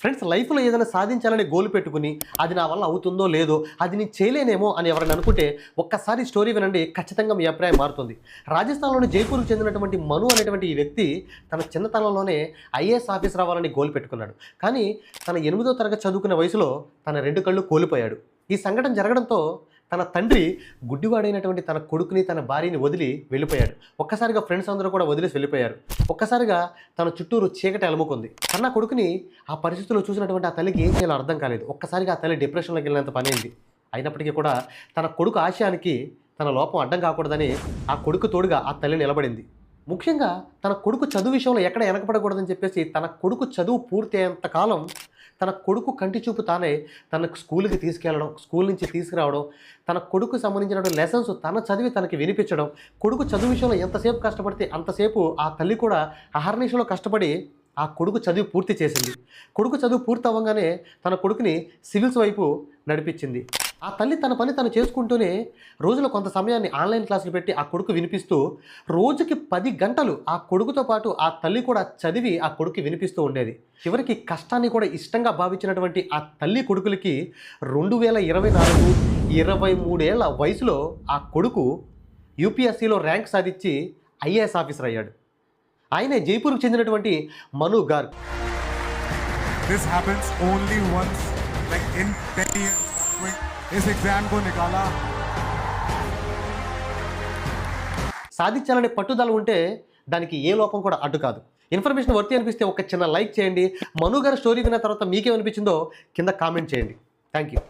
Friends లైఫ్లో ఏదైనా సాధించాలని గోల్ పెట్టుకుని అది నా వల్ల అవుతుందో లేదో అది నేను చేయలేనేమో అని ఎవరైనా అనుకుంటే ఒక్కసారి స్టోరీ వినండి ఖచ్చితంగా మీ అభిప్రాయం మారుతుంది. రాజస్థాన్లోని జైపూర్కు చెందినటువంటి మను అనేటువంటి ఈ వ్యక్తి తన చిన్నతనంలోనే ఐఏఎస్ ఆఫీసర్ అవ్వాలని గోల్ పెట్టుకున్నాడు. కానీ తన ఎనిమిదో తరగతి చదువుకునే వయసులో తన రెండు కళ్ళు కోల్పోయాడు. ఈ సంఘటన జరగడంతో తన తండ్రి గుడ్డివాడైనటువంటి తన కొడుకుని తన భార్యని వదిలి వెళ్ళిపోయాడు. ఒక్కసారిగా ఫ్రెండ్స్ అందరూ కూడా వదిలేసి వెళ్ళిపోయారు. ఒక్కసారిగా తన చుట్టూరు చీకటి అలముకుంది. తన కొడుకుని ఆ పరిస్థితుల్లో చూసినటువంటి ఆ తల్లికి ఏం చేయాలో అర్థం కాలేదు. ఒక్కసారిగా ఆ తల్లి డిప్రెషన్లోకి వెళ్ళినంత పని అయినప్పటికీ కూడా తన కొడుకు ఆశయానికి తన లోపం అడ్డం కాకూడదని ఆ కొడుకు తోడుగా ఆ తల్లి నిలబడింది. ముఖ్యంగా తన కొడుకు చదువు విషయంలో ఎక్కడ వెనకపడకూడదని చెప్పేసి తన కొడుకు చదువు పూర్తి అయ్యేంత కాలం తన కొడుకు కంటి చూపు తానే తన స్కూల్కి తీసుకెళ్ళడం స్కూల్ నుంచి తీసుకురావడం తన కొడుకు సంబంధించిన లెసన్స్ తన చదివి తనకి వినిపించడం కొడుకు చదువు విషయంలో ఎంతసేపు కష్టపడితే అంతసేపు ఆ తల్లి కూడా అహర్నిశలో కష్టపడి ఆ కొడుకు చదువు పూర్తి చేసింది. కొడుకు చదువు పూర్తి అవ్వగానే తన కొడుకుని సివిల్స్ వైపు నడిపించింది. ఆ తల్లి తన పని తను చేసుకుంటూనే రోజులో కొంత సమయాన్ని ఆన్లైన్ క్లాసులు పెట్టి ఆ కొడుకు వినిపిస్తూ రోజుకి పది గంటలు ఆ కొడుకుతో పాటు ఆ తల్లి కూడా చదివి ఆ కొడుకు వినిపిస్తూ ఉండేది చివరికి కష్టాన్ని కూడా ఇష్టంగా భావించినటువంటి ఆ తల్లి కొడుకులకి రెండు వేల ఇరవై నాలుగు ఇరవై మూడేళ్ళ వయసులో ఆ కొడుకు యూపీఎస్సీలో ర్యాంక్ సాధించి ఐఏఎస్ ఆఫీసర్ అయ్యాడు ఆయనే జైపూర్కు చెందినటువంటి Manu Garg This happens only once, like in 10 years. इस एग्जाम को निकाला సాధించాలనే పట్టుదల ఉంటే దానికి ఏ లోపం కూడా అడ్డు కాదు ఇన్ఫర్మేషన్ వర్తి అనిపిస్తే ఒక చిన్న లైక్ చేయండి మను గారి స్టోరీ విన్న తర్వాత మీకేమనిపించిందో కింద కామెంట్ చేయండి థ్యాంక్ యూ